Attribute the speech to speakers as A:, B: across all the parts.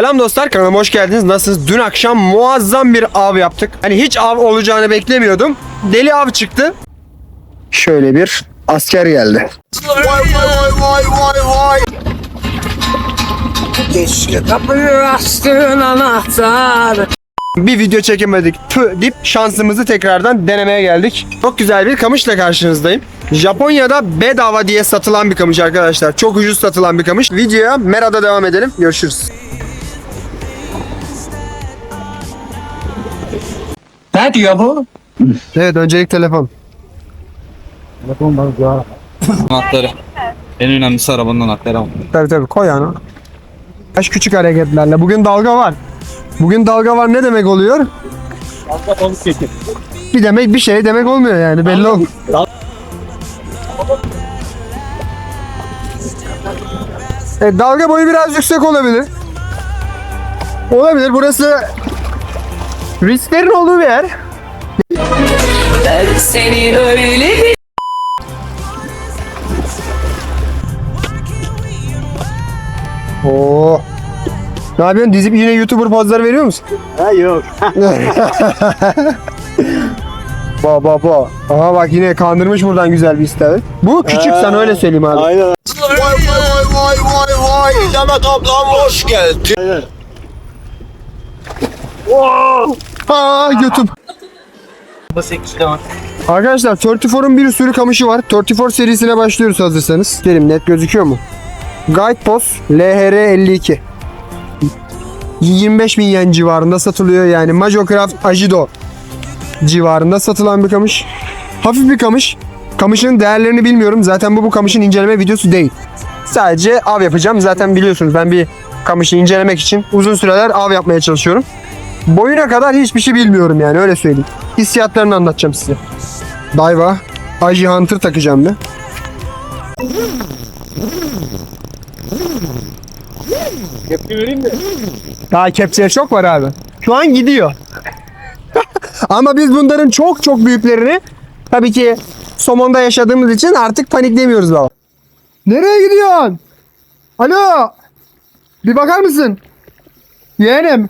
A: Selam dostlar kanalıma hoş geldiniz. Nasılsınız? Dün akşam muazzam bir av yaptık. Hani hiç av olacağını beklemiyordum. Deli av çıktı. Şöyle bir asker geldi.
B: Keşke kapıyı açtığın anahtar.
A: Bir video çekemedik tüh deyip şansımızı tekrardan denemeye geldik. Çok güzel bir kamışla karşınızdayım. Japonya'da bedava diye satılan bir kamış arkadaşlar. Çok ucuz satılan bir kamış. Videoya Mera'da devam edelim. Görüşürüz.
B: Ne diyor bu?
A: Evet öncelik telefon.
C: Anahtarı. En önemlisi arabanın anahtarı ama.
A: Tabii tabii koy yani. Kaç küçük hareketlerle. Bugün dalga var. Bugün dalga var ne demek oluyor?
C: Dalga balık getir.
A: Bir demek bir şey demek olmuyor yani belli ol. Evet, dalga boyu biraz yüksek olabilir. Olabilir. Burası risklerin olduğu bir yer.
B: Ben seni öyle bir...
A: Oo. Ne yapıyorsun? Dizip yine YouTuber pozları veriyor musun?
C: Ha yok.
A: Ba ba ba. Aha bak yine kandırmış buradan güzel bir istavrit. Bu küçük sana öyle söyleyeyim abi.
C: Aynen.
D: Vay vay vay vay vay Demet ablam hoş geldin.
C: Aynen.
A: Aa götüm.
C: Bu 8 kilo var.
A: Arkadaşlar 34'un bir sürü kamışı var. 34 serisine başlıyoruz hazırsanız. Gelin net gözüküyor mu? Guide Post LHR 52. 25 bin yen civarında satılıyor yani. Majocraft Ajido civarında satılan bir kamış. Hafif bir kamış. Kamışın değerlerini bilmiyorum. Zaten bu bu kamışın inceleme videosu değil. Sadece av yapacağım. Zaten biliyorsunuz ben bir kamışı incelemek için uzun süreler av yapmaya çalışıyorum. Boyuna kadar hiçbir şey bilmiyorum yani öyle söyleyeyim. Hissiyatlarını anlatacağım size. Daiwa Aji Hunter takacağım bir.
C: Kepçe vereyim mi?
A: Daha kepçeye çok var abi. Şu an gidiyor. Ama biz bunların çok çok büyüklerini tabii ki somonda yaşadığımız için artık paniklemiyoruz baba. Nereye gidiyorsun? Alo. Bir bakar mısın? Yeğenim.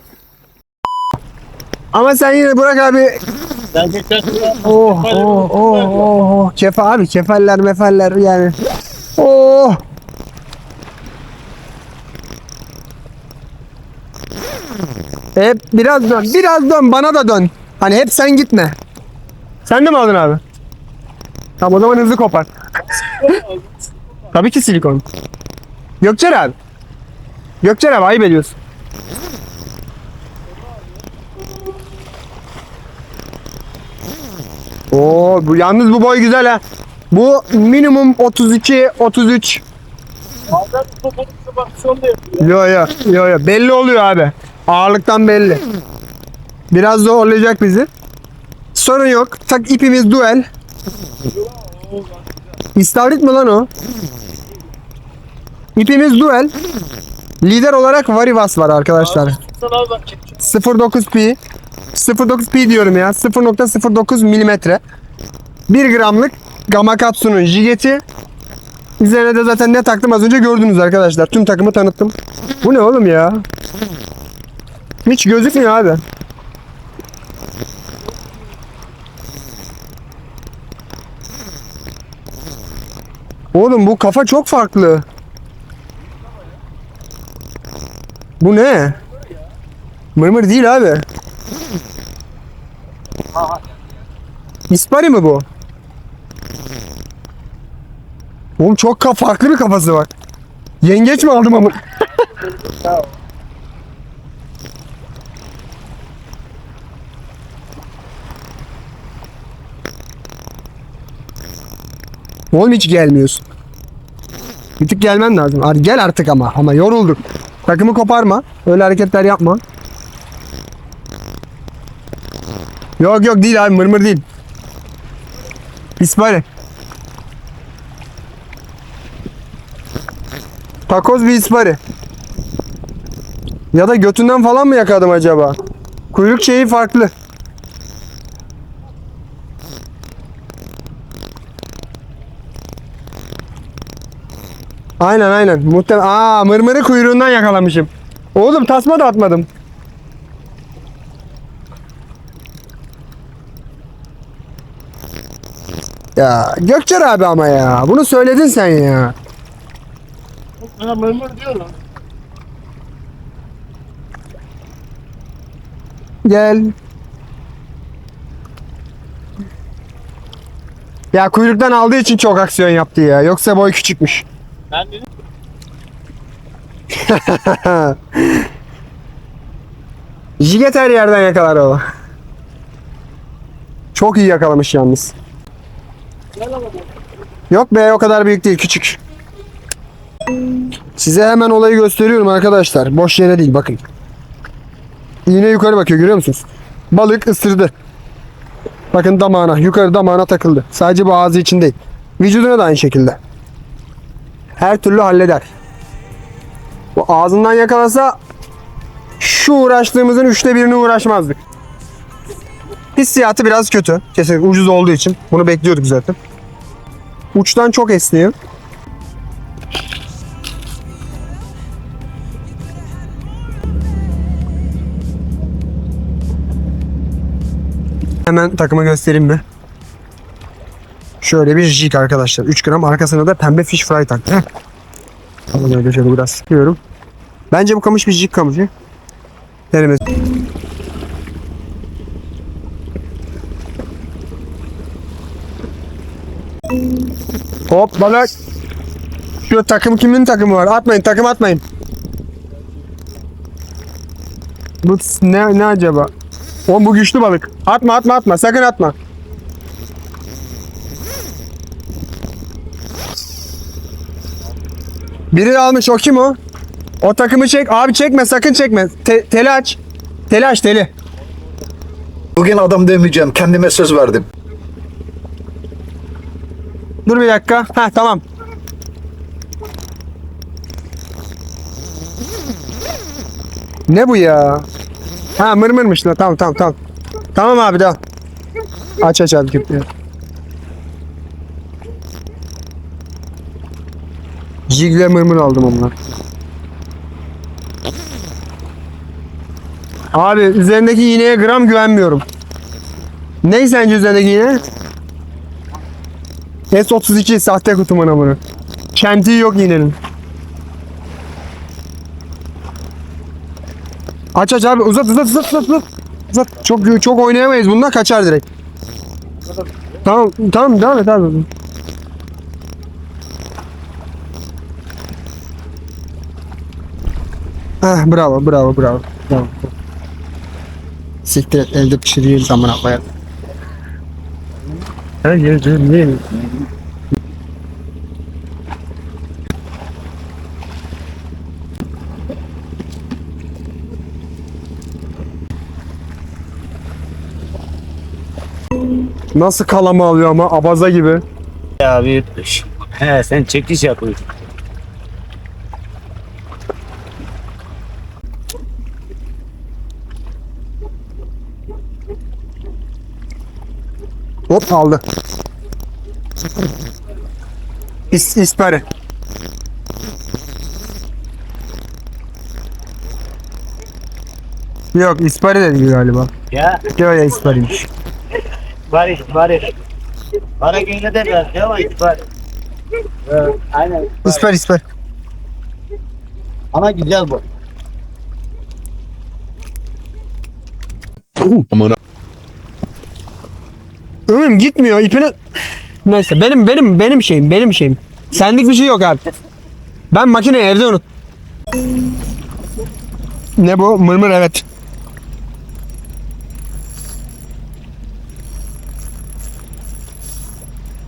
A: Ama sen yine Burak abi
C: Gerçekten.
A: Oh oh oh oh oh. Kefa abi kefaller mefaller yani. Oh. Hep biraz dön. Biraz dön bana da dön. Hani hep sen gitme. Sen de mi aldın abi? Tamam o zaman hızlı kopar. Tabii ki silikon. Gökçer abi. Gökçer abi ayıp ediyorsun. Oo bu yalnız bu boy güzel ha. Bu minimum 32 33.
C: Bazen bu aksiyon da yapıyor.
A: Yo yo yo yo belli oluyor abi. Ağırlıktan belli. Biraz zorlayacak bizi. Sorun yok. Tak ipimiz duel. İstavrit mi lan o? İpimiz duel. Lider olarak Varivas var arkadaşlar.
C: Sana al bak kepçe.
A: 0.9 pi 0.9 pi diyorum ya 0.09 milimetre 1 gramlık Gamakatsu'nun jigeti Üzerine de zaten ne taktım az önce gördünüz arkadaşlar. Tüm takımı tanıttım. Bu ne oğlum ya? Hiç gözükmüyor abi. Oğlum bu kafa çok farklı. Bu ne? Mırmır değil abi. İspari mi bu? Oğlum çok ka- farklı bir kafası var. Yengeç mi aldım ama? Oğlum hiç gelmiyorsun. Bir tık gelmen lazım. Hadi gel artık ama. Ama yorulduk. Takımı koparma. Öyle hareketler yapma. Yok yok değil abi mırmır değil. İspari. Takoz bir ispari. Ya da götünden falan mı yakadım acaba? Kuyruk şeyi farklı. Aynen aynen. Muhtemelen. Aa mırmırı kuyruğundan yakalamışım. Oğlum tasma da atmadım. Ya Gökçer abi ama ya. Bunu söyledin sen ya. Gel. Ya kuyruktan aldığı için çok aksiyon yaptı ya. Yoksa boy küçükmüş. Jiget her yerden yakalar o. Çok iyi yakalamış yalnız. Yok be o kadar büyük değil küçük. Size hemen olayı gösteriyorum arkadaşlar. Boş yere değil bakın. İğne yukarı bakıyor görüyor musunuz? Balık ısırdı. Bakın damağına yukarı damağına takıldı. Sadece bu ağzı için değil. Vücuduna da aynı şekilde. Her türlü halleder. Bu ağzından yakalasa şu uğraştığımızın üçte birini uğraşmazdık. Hissiyatı biraz kötü. Kesinlikle ucuz olduğu için. Bunu bekliyorduk zaten. Uçtan çok esniyor. Hemen takımı göstereyim mi? Şöyle bir jig arkadaşlar. 3 gram arkasına da pembe fish fry taktı. Tamam öyle şöyle biraz sıkıyorum. Bence bu kamış bir jig kamışı. Denemez. Hop balık. Şu takım kimin takımı var? Atmayın takım atmayın. Bu ne, ne acaba? Oğlum bu güçlü balık. Atma atma atma sakın atma. Biri almış o kim o? O takımı çek. Abi çekme sakın çekme. Te- teli aç. Teli aç teli.
D: Bugün adam demeyeceğim. Kendime söz verdim.
A: Dur bir dakika. Ha tamam. Ne bu ya? Ha mırmırmış lan. Tamam tamam tamam. Tamam abi devam. Aç aç abi köpüğü. Jigle mırmır aldım onunla. Abi üzerindeki iğneye gram güvenmiyorum. Ne sence üzerindeki iğne? S32 sahte kutu manamını. Kentiği yok iğnenin. Aç aç abi uzat uzat uzat uzat uzat. Uzat. Çok çok oynayamayız bundan kaçar direkt. Tamam tamam devam et abi. Ah bravo bravo bravo. bravo. Siktir et elde pişireyim zamana koyar. Hayır, değil. Nasıl kalama alıyor ama abaza gibi.
E: Ya büyütmüş. He sen çekiş yapıyorsun.
A: Hop aldı. İs, ispari. Yok ispari dedi galiba.
E: Ya
A: Yok ya ispariymiş.
E: Barış barış. Bana gönlü de değil mi? Var. Evet, aynen.
A: İspari ispari.
E: Ama güzel bu.
A: Ömrüm gitmiyor ipini. Neyse benim benim benim şeyim benim şeyim. Senlik bir şey yok abi. Ben makineyi evde unut. Ne bu? Mırmır evet.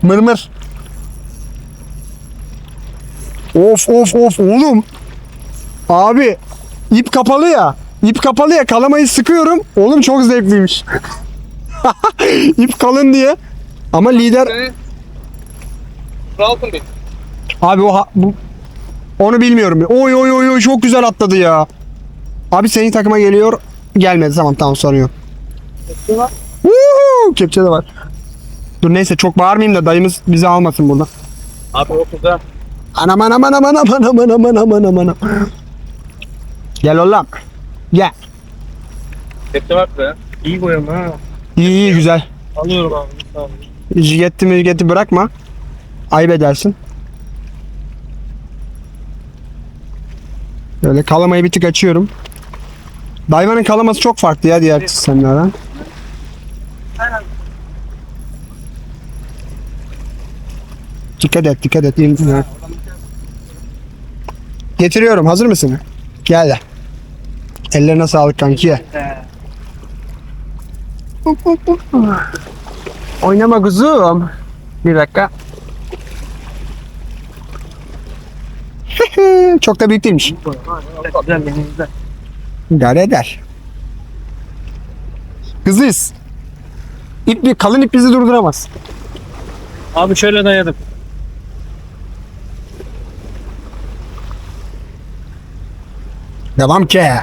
A: Mırmır. Of of of oğlum. Abi ip kapalı ya. İp kapalı ya kalamayı sıkıyorum. Oğlum çok zevkliymiş. İp kalın diye. Ama lider Abi o ha- bu onu bilmiyorum. Oy oy oy oy çok güzel atladı ya. Abi senin takıma geliyor. Gelmedi tamam tamam sorun yok. Woohoo! Kepçe de var. Dur neyse çok bağırmayayım da dayımız bizi almasın burada.
E: Abi okulda
A: Anam anam anam anam anam anam anam anam anam. Gel oğlum. Gel.
E: Tepki bak be. İyi boyama ha.
A: İyi iyi güzel.
E: Alıyorum abi. Tamam.
A: Jigetti müzgetti bırakma. Ayıp edersin. Böyle kalamayı bir tık açıyorum. Dayvanın kalaması çok farklı ya diğer sistemlerden. Dikkat et dikkat et. Getiriyorum hazır mısın? Gel de. Ellerine sağlık kanki. Oynama kuzum. Bir dakika. Çok da büyük değilmiş. İdare eder. Hızlıyız. İp, bir- kalın ip bizi durduramaz.
E: Abi şöyle dayadım.
A: Devam ki.